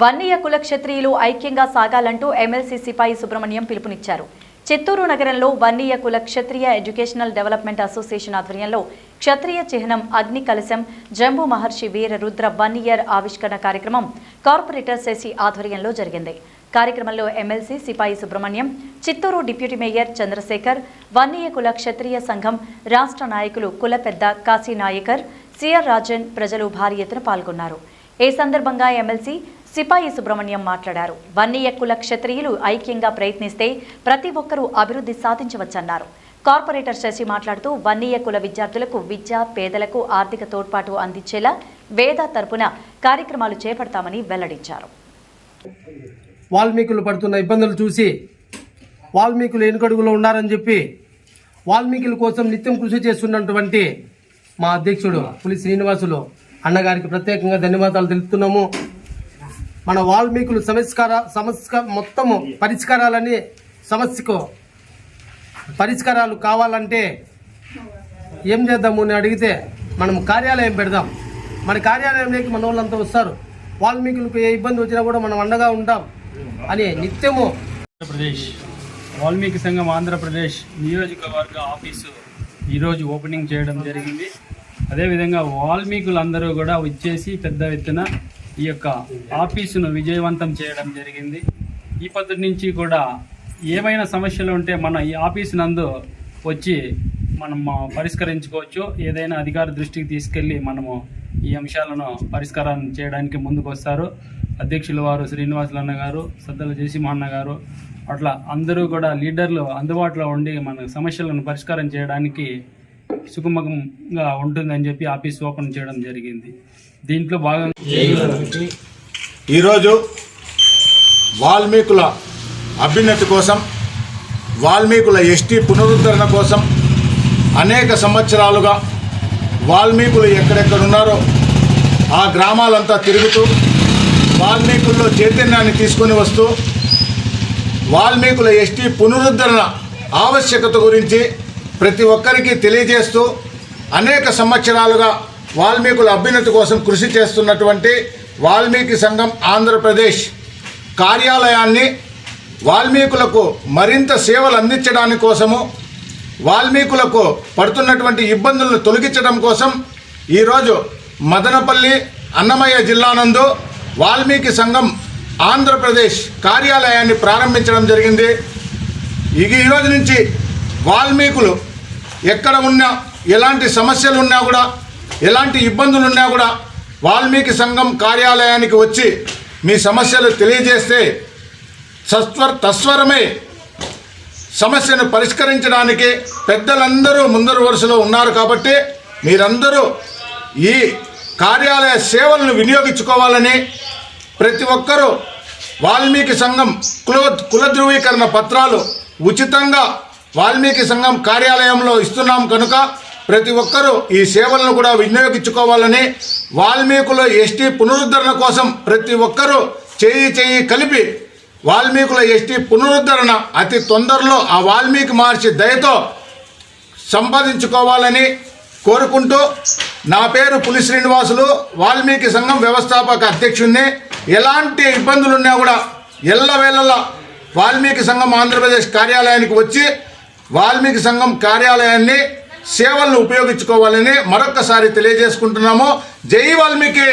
వన్నీయ కుల క్షత్రియులు ఐక్యంగా సాగాలంటూ ఎమ్మెల్సీ సిపాయి సుబ్రహ్మణ్యం పిలుపునిచ్చారు. చిత్తూరు నగరంలో వన్నీయ కుల క్షత్రియ ఎడ్యుకేషనల్ డెవలప్మెంట్ అసోసియేషన్ ఆధ్వర్యంలో క్షత్రియ చిహ్నం అగ్ని కలశం జంబు మహర్షి వీర రుద్ర వన్ ఇయర్ ఆవిష్కరణ కార్యక్రమం కార్పొరేటర్ శశి ఆధ్వర్యంలో జరిగింది. కార్యక్రమంలో MLC Sipai Subrahmanyam Chittoor deputy mayor Chandrasekhar Vanniya Kula Kshatriya Sangham రాష్ట్ర నాయకులు కుల పెద్ద కాశీ నాయకర్ సిఆర్ రాజన్ ప్రజలు భారీ ఎత్తున పాల్గొన్నారు. ఈ సందర్భంగా ఎమ్మెల్సీ సిపాయి సుబ్రహ్మణ్యం మాట్లాడారు. వన్నీయ క్షత్రియులు ఐక్యంగా ప్రయత్నిస్తే ప్రతి ఒక్కరూ అభివృద్ధి సాధించవచ్చన్నారు. కార్పొరేటర్ శశి మాట్లాడుతూ వన్నీయ కుల విద్యార్థులకు విద్య పేదలకు ఆర్థిక తోడ్పాటు అందించేలా వేద తరపున కార్యక్రమాలు చేపడతామని వెల్లడించారు. వాల్మీకులు పడుతున్న ఇబ్బందులు చూసి వాల్మీకులు వెనుకడుగులో ఉన్నారని చెప్పి వాల్మీకుల కోసం నిత్యం కృషి చేస్తున్నటువంటి మా అధ్యక్షుడు పులి శ్రీనివాసులు అన్నగారికి ప్రత్యేకంగా ధన్యవాదాలు తెలుపుతున్నాము. మన వాల్మీకులు సంస్కార సమస్క మొత్తము పరిష్కారాలని సమస్యకు పరిష్కారాలు కావాలంటే ఏం చేద్దాము అని అడిగితే మనం కార్యాలయం పెడదాం. మన కార్యాలయంలోకి మన వాళ్ళంతా వస్తారు. వాల్మీకులకు ఏ ఇబ్బంది వచ్చినా కూడా మనం అండగా ఉంటాం అని నిత్యము ఆంధ్రప్రదేశ్ వాల్మీకి సంఘం ఆంధ్రప్రదేశ్ నియోజకవర్గ ఆఫీసు ఈరోజు ఓపెనింగ్ చేయడం జరిగింది. అదేవిధంగా వాల్మీకులందరూ కూడా వచ్చేసి పెద్ద ఎత్తున ఈ యొక్క ఆఫీసును విజయవంతం చేయడం జరిగింది. ఈ పద్ధతి నుంచి కూడా ఏమైనా సమస్యలు ఉంటే మన ఈ ఆఫీసు నందు వచ్చి మనం పరిష్కరించుకోవచ్చు. ఏదైనా అధికార దృష్టికి తీసుకెళ్ళి మనము ఈ అంశాలను పరిష్కారం చేయడానికి ముందుకు వస్తారు అధ్యక్షుల వారు శ్రీనివాసులన్న గారు సద్దల జయసింహన్న గారు అట్లా అందరూ కూడా లీడర్లు అందుబాటులో ఉండి మన సమస్యలను పరిష్కారం చేయడానికి సుగమంగా ఉంటుందని చెప్పి ఆఫీస్ ఓపెన్ చేయడం జరిగింది. దీంట్లో భాగంగా ఈరోజు వాల్మీకుల అభ్యున్నతి కోసం వాల్మీకుల ఎస్టీ పునరుద్ధరణ కోసం అనేక సంవత్సరాలుగా వాల్మీకులు ఎక్కడెక్కడున్నారో ఆ గ్రామాలంతా తిరుగుతూ వాల్మీకుల్లో చైతన్యాన్ని తీసుకొని వస్తూ వాల్మీకుల ఎస్టీ పునరుద్ధరణ ఆవశ్యకత గురించి ప్రతి ఒక్కరికి తెలియజేస్తూ అనేక సంవత్సరాలుగా వాల్మీకుల అభ్యున్నతి కోసం కృషి చేస్తున్నటువంటి వాల్మీకి సంఘం ఆంధ్రప్రదేశ్ కార్యాలయాన్ని వాల్మీకులకు మరింత సేవలు అందించడానికి కోసము వాల్మీకులకు పడుతున్నటువంటి ఇబ్బందులను తొలగించడం కోసం ఈరోజు మదనపల్లి అన్నమయ్య జిల్లానందు వాల్మీకి సంఘం ఆంధ్రప్రదేశ్ కార్యాలయాన్ని ప్రారంభించడం జరిగింది. ఇక ఈరోజు నుంచి వాల్మీకులు ఎక్కడ ఉన్నా ఎలాంటి సమస్యలు ఉన్నా కూడా ఎలాంటి ఇబ్బందులు ఉన్నా కూడా వాల్మీకి సంఘం కార్యాలయానికి వచ్చి మీ సమస్యలు తెలియజేస్తే సత్వర తస్వరమే సమస్యను పరిష్కరించడానికి పెద్దలందరూ ముందరు వరుసలో ఉన్నారు కాబట్టి మీరందరూ ఈ కార్యాలయ సేవలను వినియోగించుకోవాలని ప్రతి ఒక్కరూ వాల్మీకి సంఘం కుల కుల ధృవీకరణ పత్రాలు ఉచితంగా వాల్మీకి సంఘం కార్యాలయంలో ఇస్తున్నాం కనుక ప్రతి ఒక్కరూ ఈ సేవలను కూడా వినియోగించుకోవాలని వాల్మీకుల ఎస్టీ పునరుద్ధరణ కోసం ప్రతి ఒక్కరూ చేయి చేయి కలిపి వాల్మీకుల ఎస్టీ పునరుద్ధరణ అతి తొందరలో ఆ వాల్మీకి మహర్షి దయతో సంపాదించుకోవాలని కోరుకుంటూ నా పేరు పులి శ్రీనివాసులు వాల్మీకి సంఘం వ్యవస్థాపక అధ్యక్షుడిని ఎలాంటి ఇబ్బందులు ఉన్నా కూడా ఎల్లవేళలా వాల్మీకి సంఘం ఆంధ్రప్రదేశ్ కార్యాలయానికి వచ్చి వాల్మీకి సంఘం కార్యాలయాన్ని సేవలను ఉపయోగించుకోవాలని మరొక్కసారి తెలియజేసుకుంటున్నాము. జై వాల్మీకి!